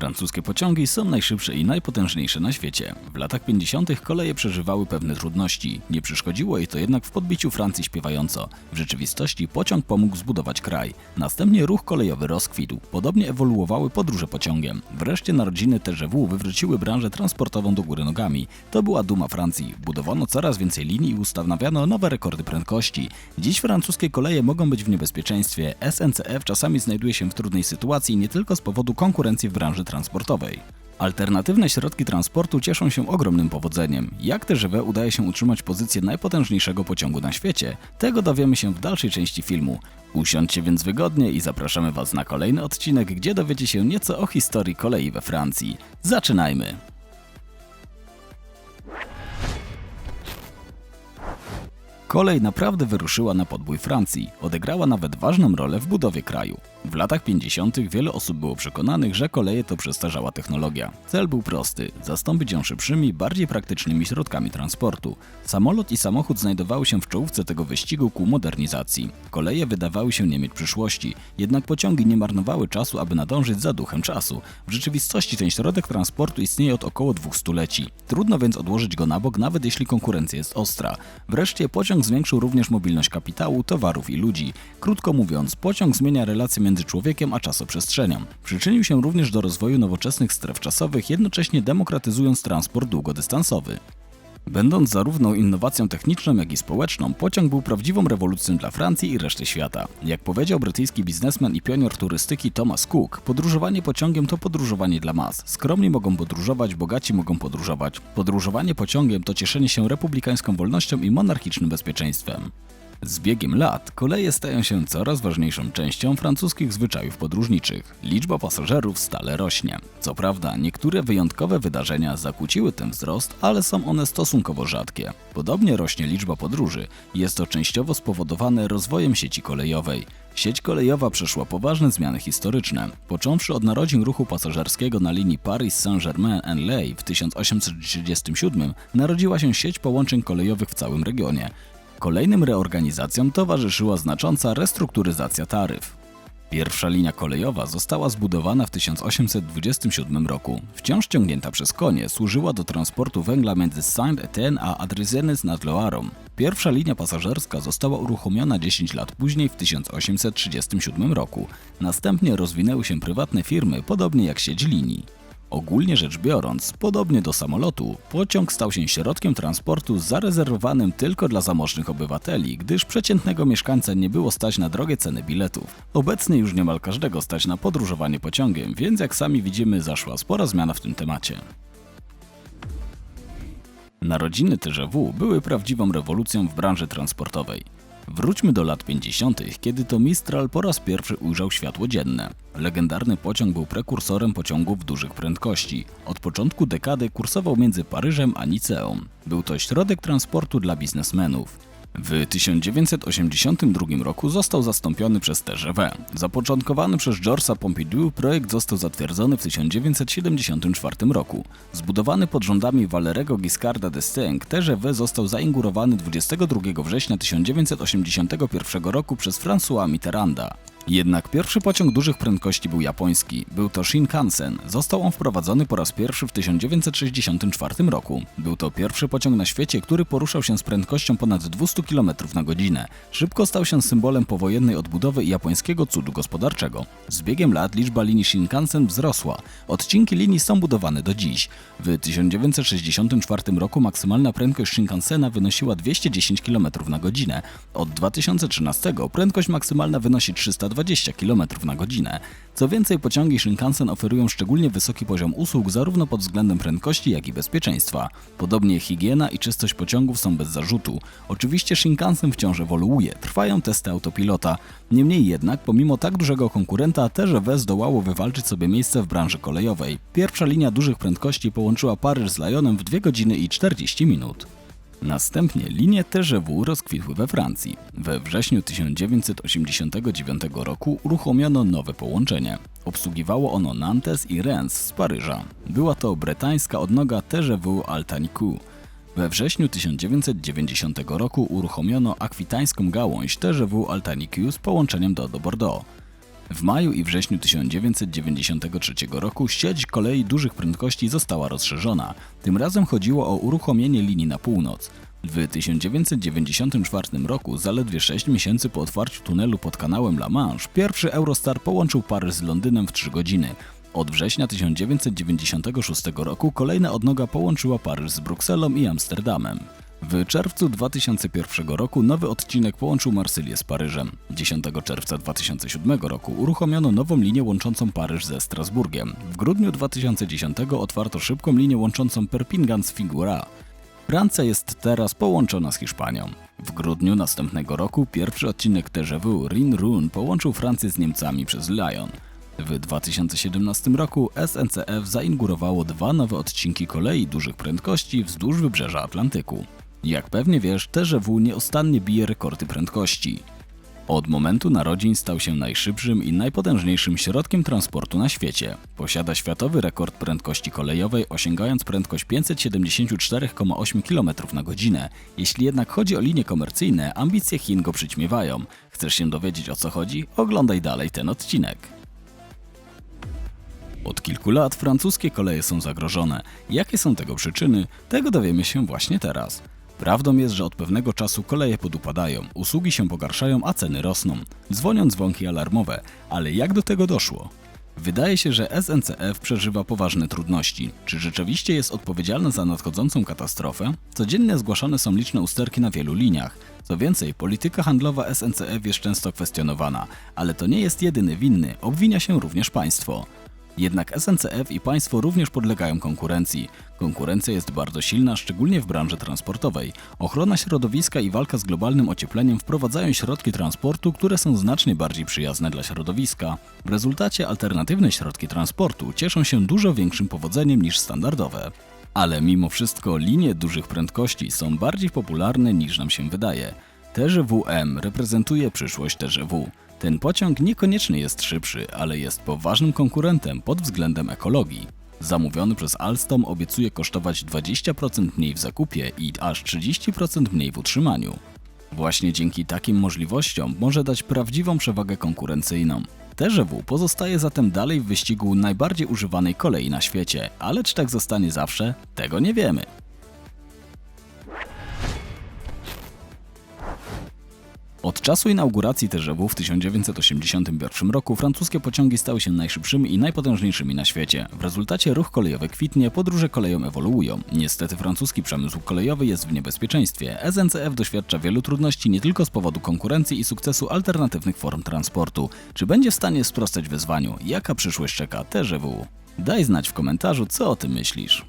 Francuskie pociągi są najszybsze i najpotężniejsze na świecie. W latach 50. koleje przeżywały pewne trudności. Nie przeszkodziło jej to jednak w podbiciu Francji śpiewająco. W rzeczywistości pociąg pomógł zbudować kraj. Następnie ruch kolejowy rozkwitł. Podobnie ewoluowały podróże pociągiem. Wreszcie narodziny TGW wywróciły branżę transportową do góry nogami. To była duma Francji. Budowano coraz więcej linii i ustanawiano nowe rekordy prędkości. Dziś francuskie koleje mogą być w niebezpieczeństwie. SNCF czasami znajduje się w trudnej sytuacji nie tylko z powodu konkurencji w branży transportowej. Alternatywne środki transportu cieszą się ogromnym powodzeniem. Jak TGV udaje się utrzymać pozycję najpotężniejszego pociągu na świecie? Tego dowiemy się w dalszej części filmu. Usiądźcie więc wygodnie i zapraszamy Was na kolejny odcinek, gdzie dowiecie się nieco o historii kolei we Francji. Zaczynajmy! Kolej naprawdę wyruszyła na podbój Francji, odegrała nawet ważną rolę w budowie kraju. W latach 50. wiele osób było przekonanych, że koleje to przestarzała technologia. Cel był prosty zastąpić ją szybszymi, bardziej praktycznymi środkami transportu. Samolot i samochód znajdowały się w czołówce tego wyścigu ku modernizacji. Koleje wydawały się nie mieć przyszłości, jednak pociągi nie marnowały czasu, aby nadążyć za duchem czasu. W rzeczywistości ten środek transportu istnieje od około dwóch stuleci. Trudno więc odłożyć go na bok, nawet jeśli konkurencja jest ostra. Wreszcie pociąg zwiększył również mobilność kapitału, towarów i ludzi. Krótko mówiąc, pociąg zmienia relacje między człowiekiem a czasoprzestrzenią. Przyczynił się również do rozwoju nowoczesnych stref czasowych, jednocześnie demokratyzując transport długodystansowy. Będąc zarówno innowacją techniczną, jak i społeczną, pociąg był prawdziwą rewolucją dla Francji i reszty świata. Jak powiedział brytyjski biznesmen i pionier turystyki Thomas Cook, podróżowanie pociągiem to podróżowanie dla mas. Skromni mogą podróżować, bogaci mogą podróżować. Podróżowanie pociągiem to cieszenie się republikańską wolnością i monarchicznym bezpieczeństwem. Z biegiem lat koleje stają się coraz ważniejszą częścią francuskich zwyczajów podróżniczych. Liczba pasażerów stale rośnie. Co prawda, niektóre wyjątkowe wydarzenia zakłóciły ten wzrost, ale są one stosunkowo rzadkie. Podobnie rośnie liczba podróży. Jest to częściowo spowodowane rozwojem sieci kolejowej. Sieć kolejowa przeszła poważne zmiany historyczne. Począwszy od narodzin ruchu pasażerskiego na linii Paris-Saint-Germain-en-Laye w 1837 narodziła się sieć połączeń kolejowych w całym regionie. Kolejnym reorganizacjom towarzyszyła znacząca restrukturyzacja taryf. Pierwsza linia kolejowa została zbudowana w 1827 roku. Wciąż ciągnięta przez konie, służyła do transportu węgla między Saint-Étienne a Adrizenes nad Loarą. Pierwsza linia pasażerska została uruchomiona 10 lat później w 1837 roku. Następnie rozwinęły się prywatne firmy, podobnie jak sieć linii. Ogólnie rzecz biorąc, podobnie do samolotu, pociąg stał się środkiem transportu zarezerwowanym tylko dla zamożnych obywateli, gdyż przeciętnego mieszkańca nie było stać na drogie ceny biletów. Obecnie już niemal każdego stać na podróżowanie pociągiem, więc jak sami widzimy, zaszła spora zmiana w tym temacie. Narodziny TGW były prawdziwą rewolucją w branży transportowej. Wróćmy do lat 50., kiedy to Mistral po raz pierwszy ujrzał światło dzienne. Legendarny pociąg był prekursorem pociągów dużych prędkości. Od początku dekady kursował między Paryżem a Niceą. Był to środek transportu dla biznesmenów. W 1982 roku został zastąpiony przez TGV. Zapoczątkowany przez Georgesa Pompidou projekt został zatwierdzony w 1974 roku. Zbudowany pod rządami Valerego Giscarda d'Estaing, TGV został zainaugurowany 22 września 1981 roku przez François Mitterranda. Jednak pierwszy pociąg dużych prędkości był japoński. Był to Shinkansen. Został on wprowadzony po raz pierwszy w 1964 roku. Był to pierwszy pociąg na świecie, który poruszał się z prędkością ponad 200 km na godzinę. Szybko stał się symbolem powojennej odbudowy i japońskiego cudu gospodarczego. Z biegiem lat liczba linii Shinkansen wzrosła. Odcinki linii są budowane do dziś. W 1964 roku maksymalna prędkość Shinkansena wynosiła 210 km na godzinę. Od 2013 prędkość maksymalna wynosi 320 km na godzinę. Co więcej, pociągi Shinkansen oferują szczególnie wysoki poziom usług zarówno pod względem prędkości, jak i bezpieczeństwa. Podobnie higiena i czystość pociągów są bez zarzutu. Oczywiście Shinkansen wciąż ewoluuje, trwają testy autopilota. Niemniej jednak, pomimo tak dużego konkurenta, TGV zdołało wywalczyć sobie miejsce w branży kolejowej. Pierwsza linia dużych prędkości połączyła Paryż z Lyonem w 2 godziny i 40 minut. Następnie linie TGW rozkwitły we Francji. We wrześniu 1989 roku uruchomiono nowe połączenie. Obsługiwało ono Nantes i Rennes z Paryża. Była to bretańska odnoga TGW Altaniku. We wrześniu 1990 roku uruchomiono akwitańską gałąź TGW Altaniku z połączeniem do, do Bordeaux. W maju i wrześniu 1993 roku sieć kolei dużych prędkości została rozszerzona. Tym razem chodziło o uruchomienie linii na północ. W 1994 roku, zaledwie 6 miesięcy po otwarciu tunelu pod kanałem La Manche, pierwszy Eurostar połączył Paryż z Londynem w 3 godziny. Od września 1996 roku kolejna odnoga połączyła Paryż z Brukselą i Amsterdamem. W czerwcu 2001 roku nowy odcinek połączył Marsylię z Paryżem. 10 czerwca 2007 roku uruchomiono nową linię łączącą Paryż ze Strasburgiem. W grudniu 2010 otwarto szybką linię łączącą Perpignan z Figueras. Francja jest teraz połączona z Hiszpanią. W grudniu następnego roku pierwszy odcinek TGV Rin-Run połączył Francję z Niemcami przez Lyon. W 2017 roku SNCF zainaugurowało dwa nowe odcinki kolei dużych prędkości wzdłuż wybrzeża Atlantyku. Jak pewnie wiesz, TGV nieustannie bije rekordy prędkości. Od momentu narodzin stał się najszybszym i najpotężniejszym środkiem transportu na świecie. Posiada światowy rekord prędkości kolejowej, osiągając prędkość 574,8 km na godzinę. Jeśli jednak chodzi o linie komercyjne, ambicje Chin go przyćmiewają. Chcesz się dowiedzieć o co chodzi? Oglądaj dalej ten odcinek. Od kilku lat francuskie koleje są zagrożone. Jakie są tego przyczyny? Tego dowiemy się właśnie teraz. Prawdą jest, że od pewnego czasu koleje podupadają, usługi się pogarszają, a ceny rosną. Dzwonią dzwonki alarmowe, ale jak do tego doszło? Wydaje się, że SNCF przeżywa poważne trudności. Czy rzeczywiście jest odpowiedzialna za nadchodzącą katastrofę? Codziennie zgłaszane są liczne usterki na wielu liniach. Co więcej, polityka handlowa SNCF jest często kwestionowana, ale to nie jest jedyny winny, obwinia się również państwo. Jednak SNCF i państwo również podlegają konkurencji. Konkurencja jest bardzo silna, szczególnie w branży transportowej. Ochrona środowiska i walka z globalnym ociepleniem wprowadzają środki transportu, które są znacznie bardziej przyjazne dla środowiska. W rezultacie alternatywne środki transportu cieszą się dużo większym powodzeniem niż standardowe. Ale mimo wszystko linie dużych prędkości są bardziej popularne niż nam się wydaje. TGW-M reprezentuje przyszłość TGW. Ten pociąg niekoniecznie jest szybszy, ale jest poważnym konkurentem pod względem ekologii. Zamówiony przez Alstom obiecuje kosztować 20% mniej w zakupie i aż 30% mniej w utrzymaniu. Właśnie dzięki takim możliwościom może dać prawdziwą przewagę konkurencyjną. TGW pozostaje zatem dalej w wyścigu najbardziej używanej kolei na świecie, ale czy tak zostanie zawsze? Tego nie wiemy. Od czasu inauguracji TGW w 1981 roku francuskie pociągi stały się najszybszymi i najpotężniejszymi na świecie. W rezultacie ruch kolejowy kwitnie, podróże koleją ewoluują. Niestety francuski przemysł kolejowy jest w niebezpieczeństwie. SNCF doświadcza wielu trudności nie tylko z powodu konkurencji i sukcesu alternatywnych form transportu. Czy będzie w stanie sprostać wyzwaniu? Jaka przyszłość czeka TGW? Daj znać w komentarzu, co o tym myślisz.